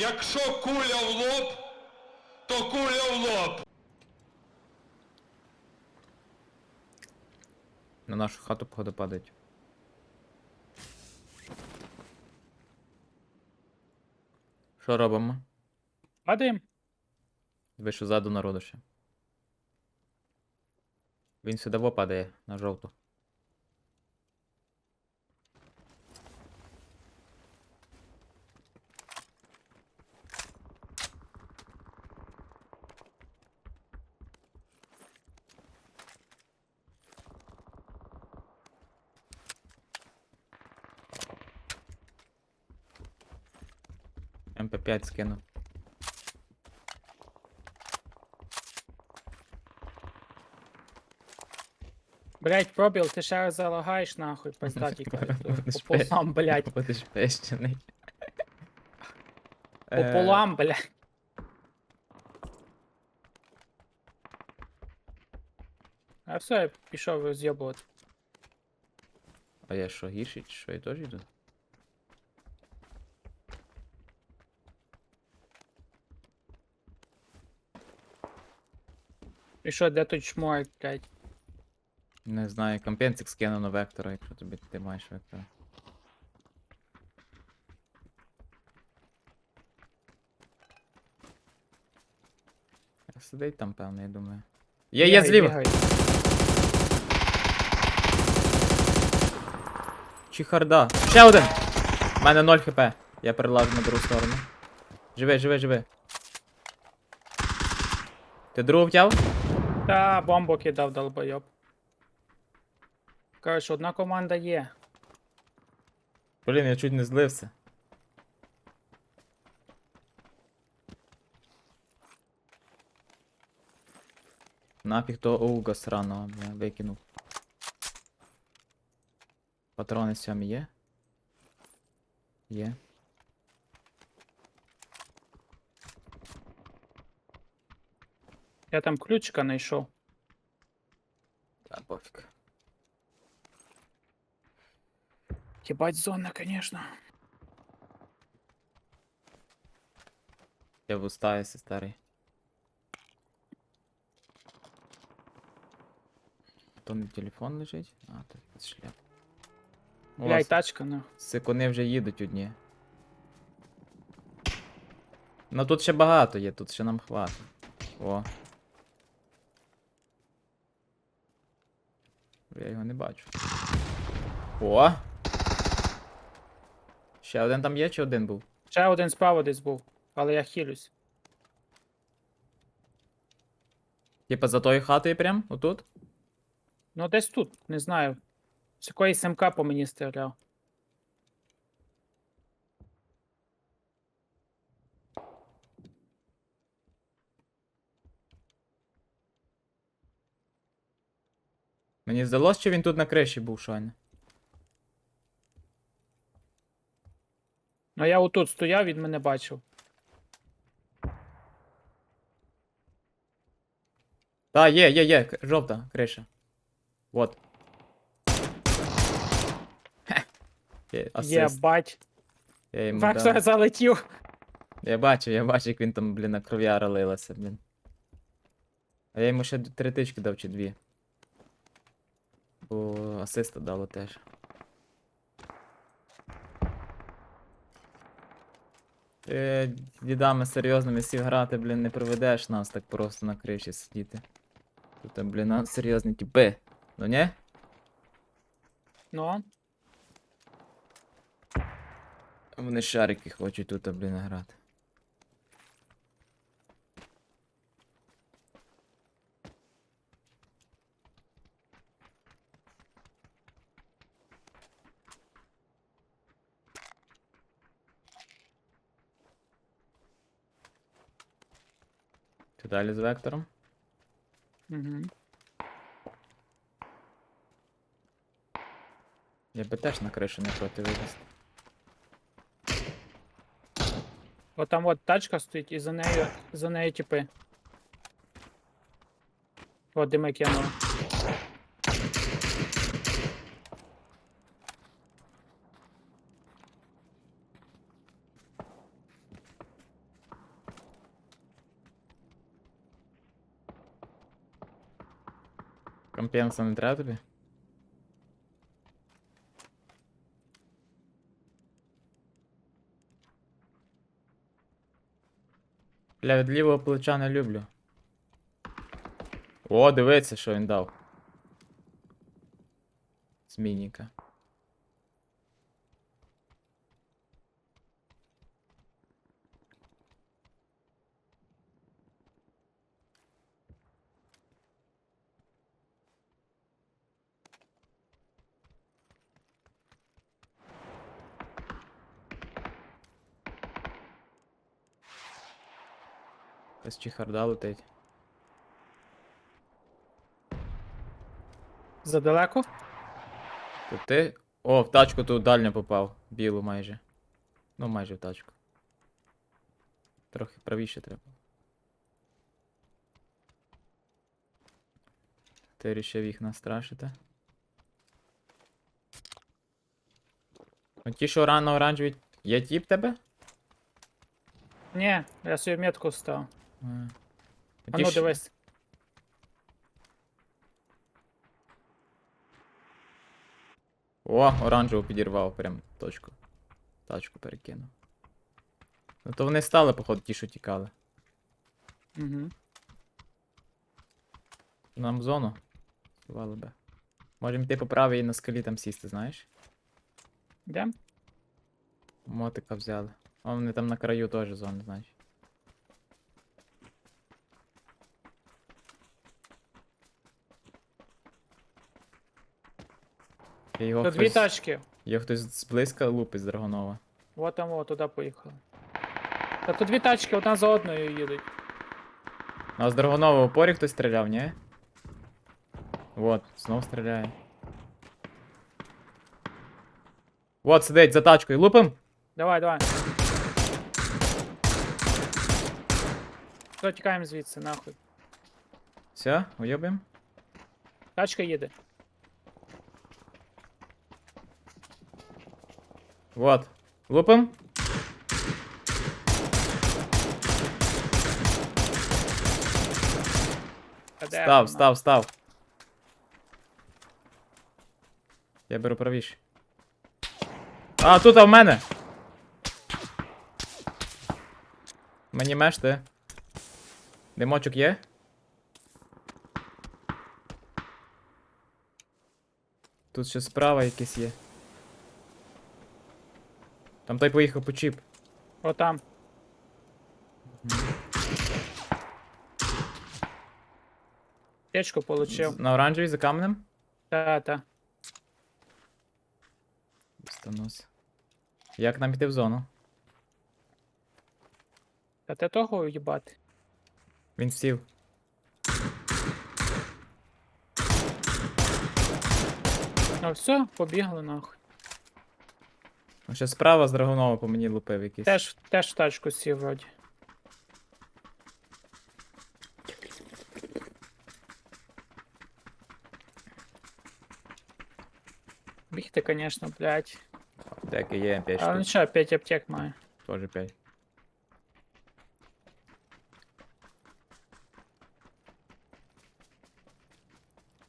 Якщо куля в лоб, то куля в лоб. На нашу хату походу падають. Що робимо? Падаємо. Ви що ззаду народу ще. Він сюди падає на жовту. МП5 скину. Блять, пробіл, ти ще раз залагаєш нахуй, пиздаті Пополам, блять. Будеш пещений. Пополам, блять. А все, я пішов роз'єбувати. А я що, гірший чи що, я теж йду? І що, де тут чмой, блять? Не знаю, компенсик скину на вектора, якщо тобі ти маєш вектора. Сидить там, певно, я думаю. Є, є зліва! Чехарда. Ще один! У мене 0 хп. Я перелажу на другу сторону. Живи, живи, живи. Ти другу втяв? Та, бомбу кидав, долбойоб. Коротше, одна команда є. Блін, я чуть не злився. Нафіг того оуга сраного, бля, викинув. Патрони сьомі є? Є. Я там ключика знайшов. Та пофіг. Єбать зона, конечно. Я вустаюся, старий. То не телефон лежить? А, то якийсь шляп. О, Блять, с- тачка, ну. Секуни вже їдуть одні. Ну тут ще багато є, тут ще нам хватить. О. Я його не бачу. О! Ще один там є чи один був? Ще один справа десь був, але я хилюсь. Типа за тою хатою прям? Отут? Ну, десь тут, не знаю. З якоїсь СМК по мені стріляв. Мені здалося, що він тут на криші був щойно. Ну я отут стояв, він мене бачив. Та, є, є, є, к- жовта криша. Вот. Хе. Є, асист. Єбать. Я йому Вектор дав. залетів. Я бачу, я бачу, як він там, блін, на кров'яра лилася, блін. А я йому ще д- три тички дав чи дві. Бо асиста дало теж. Ти дідами серйозними сів грати, блін, не проведеш нас так просто на криші сидіти. Тут, блін, а, серйозні тіпи. Ну ні? Ну, Вони шарики хочуть тут, блін, грати. Далі з вектором? угу. Я би теж на кришу не проти вилізти. От там от тачка стоїть, і за нею, за нею типи. От дими кинули. Компенса не треба тобі? Бля, від лівого плеча не люблю. О, дивиться, що він дав. Змійника. Якась чехарда летить. Задалеко? То ти. О, в тачку тут дально попав. Білу майже. Ну, майже в тачку. Трохи правіше треба. Ти рішив їх настрашити. О, ті, що рано оранжеві. Є ті в тебе? Ні, я собі метку став. А. Ну дивись. О, оранжеву підірвав прям точку. Тачку перекинув. Ну то вони стали, походу, ті, що тікали. Угу. Нам зону. Сували би. Можемо йти по правій і на скалі там сісти, знаєш? Йдем? Мотика взяли. А вони там на краю теж зони, значить. Його Тут дві хтось, тачки. його хтось зблизька лупить з Драгонова. Вот там, о, туди поїхали. Та тут дві тачки, одна за одною їдуть. Ну, а з Драгонова в упорі хтось стріляв, ні? Вот, знов стріляє. Вот, сидить за тачкою. Лупим! Давай, давай. Все, тікаємо звідси, нахуй. Все, уйобим. Тачка їде. Вот. Лупим. Де Став, вона? став, став. Я беру правіше. А, тут а в мене. Мені меш ти. Димочок є? Тут ще справа якийсь є. Там той поїхав по чіп. О, там. Течку получив. На оранжевій за каменем? Та, та. Станус. Як нам йти в зону? Та ти того їбати. Він сів. Ну все, побігли нахуй. Ну, ще справа з Драгонова по мені лупив якийсь. Теж, теж в тачку сів вроді. Бігти, конечно, блядь. Аптеки є, 5 А ну штук. що, 5 аптек має. Тоже 5.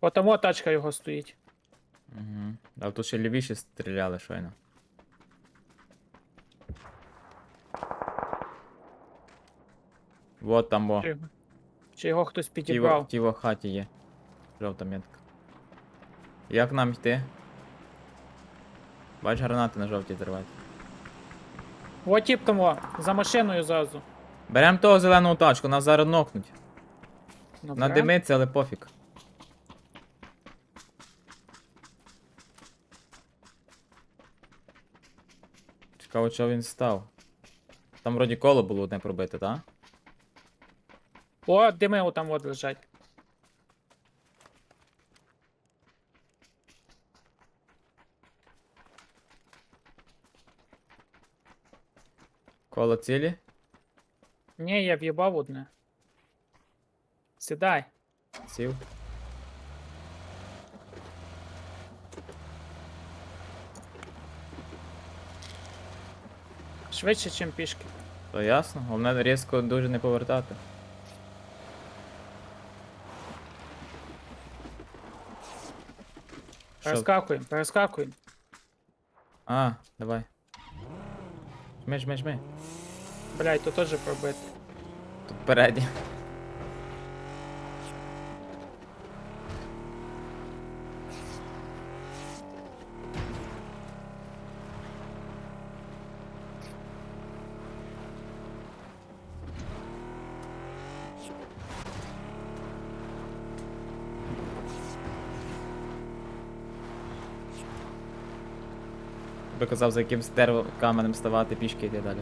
Отамо тачка його стоїть. Угу. А тут ще лівіше стріляли щойно. Вот там во. Чи, чи його хтось Ті во, підібрав? ті во в хаті є. Жовта метка. Як нам йти? Бач гранати на жовтій зривати. О, тіп тому, за машиною зразу. Берем того зелену тачку, нас зараз нокнуть. Ну, На берем. димиться, але пофіг. Цікаво, що він став. Там вроді коло було одне пробите, так? О, дими там от лежать. Коло цілі? Ні, я в'їбав одне. Сідай. Сів. Швидше, ніж пішки. То ясно, головне різко дуже не повертати. Перескакуємо, перескакуємо. А, давай. Жми, жми, жми. Блядь, тут теж пробити. Тут передні. Би казав, за якимсь дерево каменем ставати, пішки йти далі.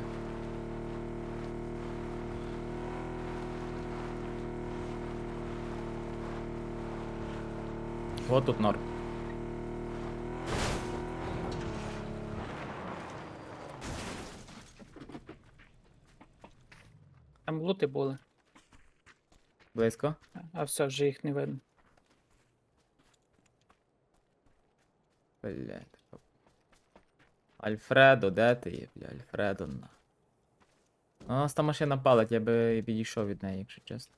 Вот тут норм. Там лути були, Близько. а все, вже їх не видно. Блять. Альфредо, де ти є, бля, Альфредо на. У нас та машина палить, я би відійшов від неї, якщо чесно.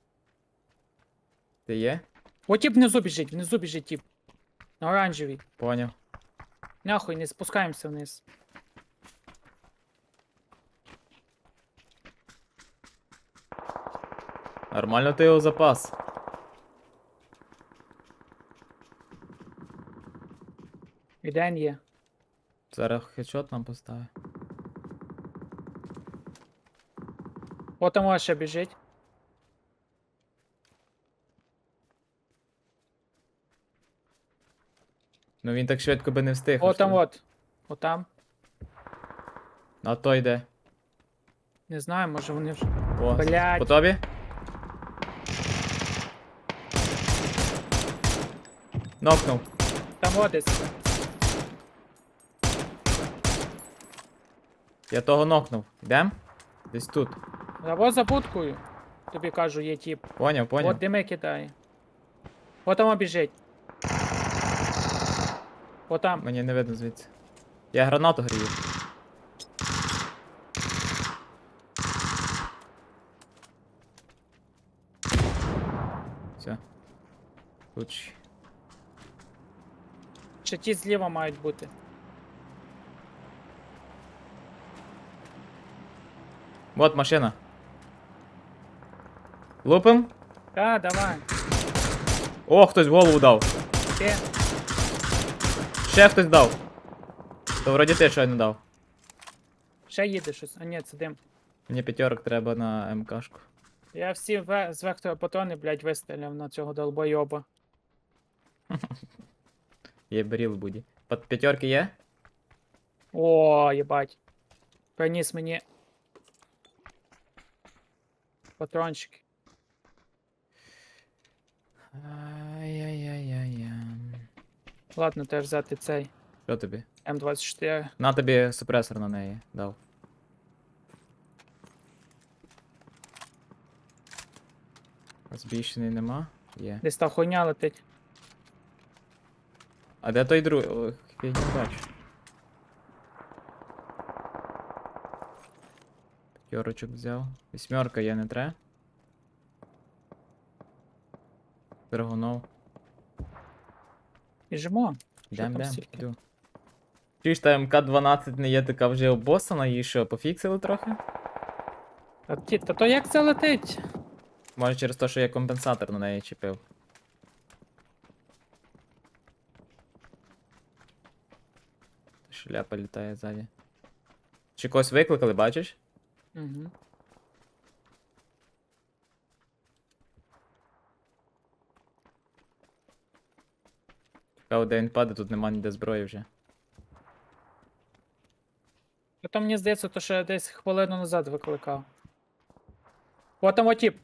Ти є? О, тіп внизу біжить, внизу біжить тіп. На оранжевій. Поняв. Нахуй, не спускаємося вниз. Нормально ти його запас. Іден є. Зараз хедшот нам поставить. О, там ось ще біжить. Ну він так швидко би не встиг. Аж там туди. от. Там. А той де? Не знаю, може вони вже. О, Блядь. по тобі? Нокнув. Там от десь. Я того нокнув. Йдем? Десь тут. Або за будкою. Тобі кажу, є тіп. Поняв, поняв. От дими кидає. О, там біжить. О, там. Мені не видно звідси. Я гранату грію. Все. Луч. Ще ті зліва мають бути. Вот машина. Лупим. Та, давай. О, хтось голову дав. Ти. Ще хтось дав. То вроді ти щойно дав. Ще їде щось. А ні, це дим. Мені п'ятерок треба на МКшку. Я всі ве- з вектора патрони, блядь, вистріляв на цього долбойоба. Є беріл буді. Пат- П'ятерки є? О, їбать. Приніс мені. Патрончики. Ай-яй-яй-яй. Ладно, треба взяти цей Що тобі? М24. На тобі супресор на неї дав. Збільшений нема? Є. Десь та хуйня летить. А де той другий? Я не бачу. П'ятерочок взяв. Вісьмерка є, не тре. Драгунов. Біжимо. Йдем, йдем, йду. Чуєш, та МК-12 не є така вже обоссана, її що, пофіксили трохи? А ті, та то як це летить? Може через те, що я компенсатор на неї чіпив. Шляпа літає ззаді. Чи когось викликали, бачиш? Угу. Цікаво, де він падає, тут нема ніде зброї вже. А то мені здається, то ще десь хвилину назад викликав. О, там отіп.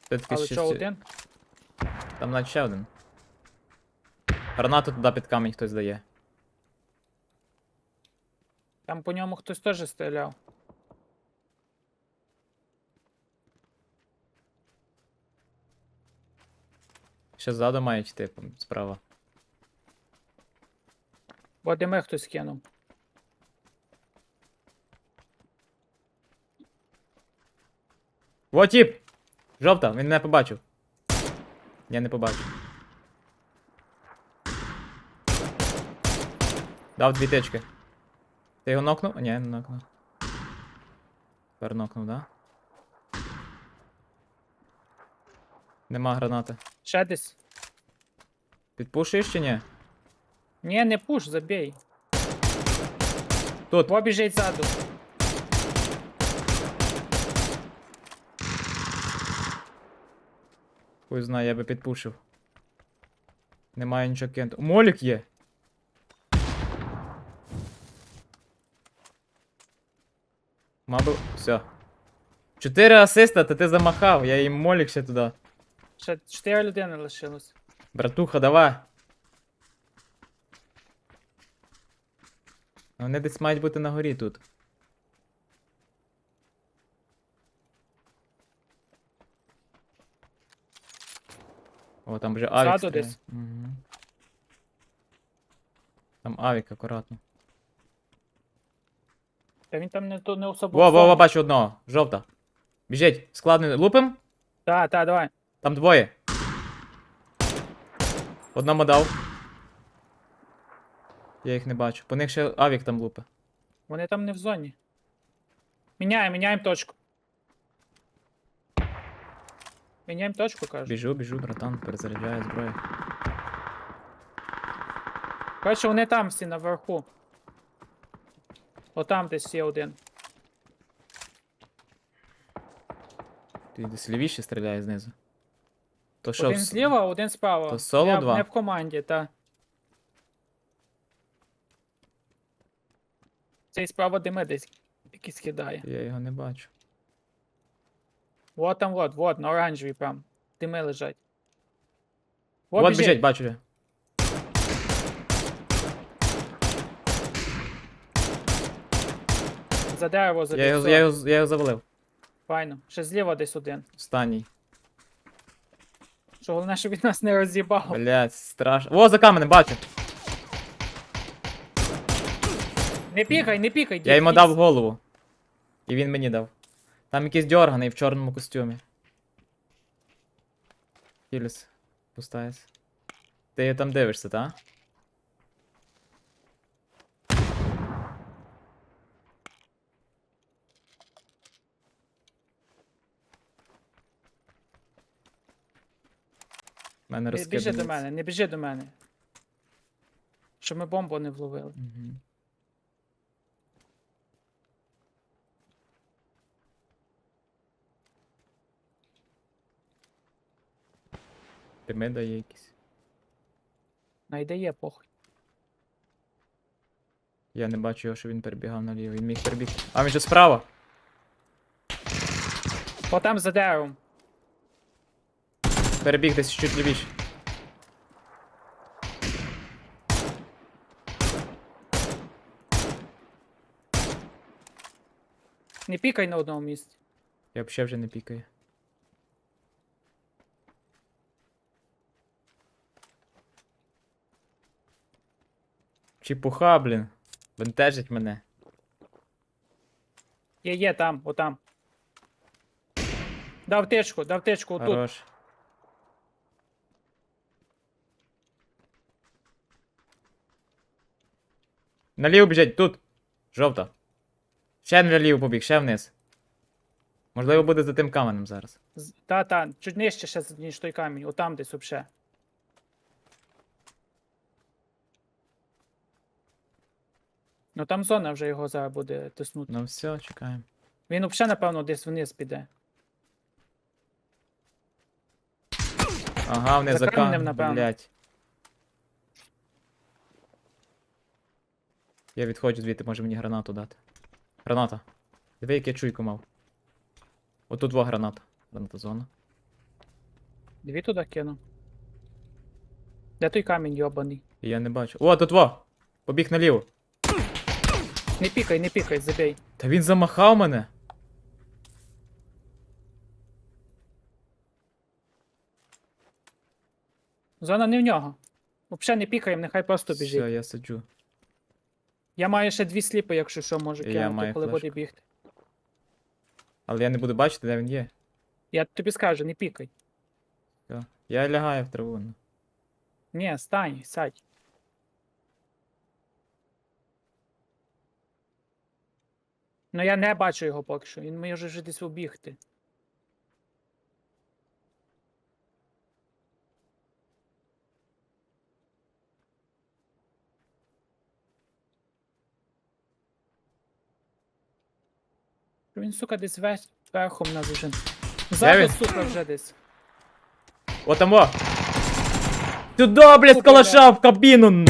Все-таки Але ще що ці- один? Там навіть ще один. Гранату туди під камінь хтось дає. Там по ньому хтось теж стріляв. Ще ззаду мають м, справа. Бо дими хтось кинув. Во тіп! Жовта, він не побачив. Я не побачив. Дав дві тички. Ти його нокнув? Ні, не нокнув. Тепер нокнув, да? Нема гранати. Ще десь. Підпушуєш чи ні? Ні, не пуш, забій. Тут. Во біжить ззаду. Хуй знає, я би підпушив. Немає нічого кинути. Молік є. Мабуть, все. Чотири асиста, та ти замахав, я їм молік ще туди. Ще 4 людини лишилось. Братуха, давай. Вони десь мають бути на горі тут. О, там вже авік. Ззаду десь. Мгм. Там авік, акуратно. Та він там не, то не особо. Во, во, во, бачу одного. Жовта. Біжить, складно. Лупим? Так, так, давай. Там двоє. Одному дав. Я їх не бачу. По них ще авік там лупе. Вони там не в зоні. Міняємо, міняємо точку. Міняємо точку, кажу. Біжу, біжу, братан, перезаряджаю зброю. Коротше, вони там всі наверху. Отам десь є один. Ти десь лівіше стріляє знизу. То що? один вс- зліва, один справа. То соло не, два? Не в команді, так. Цей справа дими десь якийсь кидає. Я його не бачу. Вот там, вот, вот, на оранжевій прям. Дими лежать. Во, От біжить. бачу. За дерево забіг. Я його, я, його, я його завалив. Файно. Ще зліва десь один. Останній. Що головне, що він нас не роз'їбав. Блять, страшно. О, за каменем, бачу. Не пікай, не пікай, Я йому дав голову. І він мені дав. Там якийсь дьорганий в чорному костюмі. Хіліс. Пустається. Ти там дивишся, та? Мене Не біжи до мене, не біжи до мене. Щоб ми бомбу не вловили. Мгм. Дими дає якісь. Найде є похуй. Я не бачу його, що він перебігав наліво. Він міг перебігти. А він же справа. О, там за деревом. Перебіг десь чуть лівіше. Не пікай на одному місці. Я взагалі вже не пікаю. Чепуха, блін. Бентежить мене. Є, є там, отам. Дав тичку, дав тичку, отут. Хорош. Наліво біжить, тут. Жовта. Ще наліво побіг, ще вниз. Можливо, буде за тим каменем зараз. Та, та, чуть нижче ще, ніж той камінь, отам десь вообще. Ну там зона вже його зараз буде тиснути. Ну все, чекаємо. Він взагалі, напевно, десь вниз піде. Ага, вниз За каменем, каменем, напевно. блядь. Я відходжу звідти, може мені гранату дати. Граната. Диви, як я чуйку мав. Отут два граната. Граната зона. Дві туди кину. Де той камінь йобаний? Я не бачу. О, тут во! Побіг наліво. Не пікай, не пікай, забей. Та він замахав мене. Зона не в нього. Взагалі не пікаємо, нехай просто біжить. Все, я сиджу. Я маю ще дві сліпи, якщо що, можу я кинути, маю коли буде бігти. Але я не буду бачити, де він є. Я тобі скажу, не пікай. Все. Я лягаю в траву. ну. Ні, стань, сядь. Ну я не бачу його поки що. Він може вже десь убігти. Він, сука, десь весь верхом нас. Ззаду, він? сука, вже десь. О, там о! Блядь, з калаша в кабіну! н-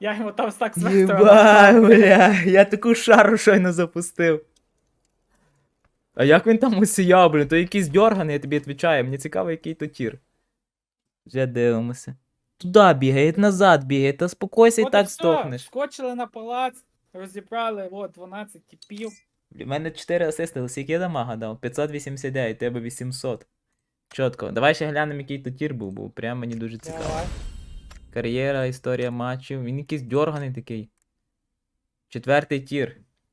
Я йому там так Єба, бля, я таку шару щойно запустив. А як він там усіяв, блін? То якийсь дьорганий, я тобі відповідаю. Мені цікаво, який то тір. Вже дивимося. Туди бігає, назад бігає, та спокойся і От так все, стохнеш. Скочили на палац, розібрали, от, 12 типів. У мене 4 асисти, скільки я дамага дав? 589, тебе 800. Чотко. Давай ще глянемо, який то тір був, бо прям мені дуже цікаво. Давай. Кар'єра, історія матчів. Він якийсь дьорганий такий. Четвертий тір.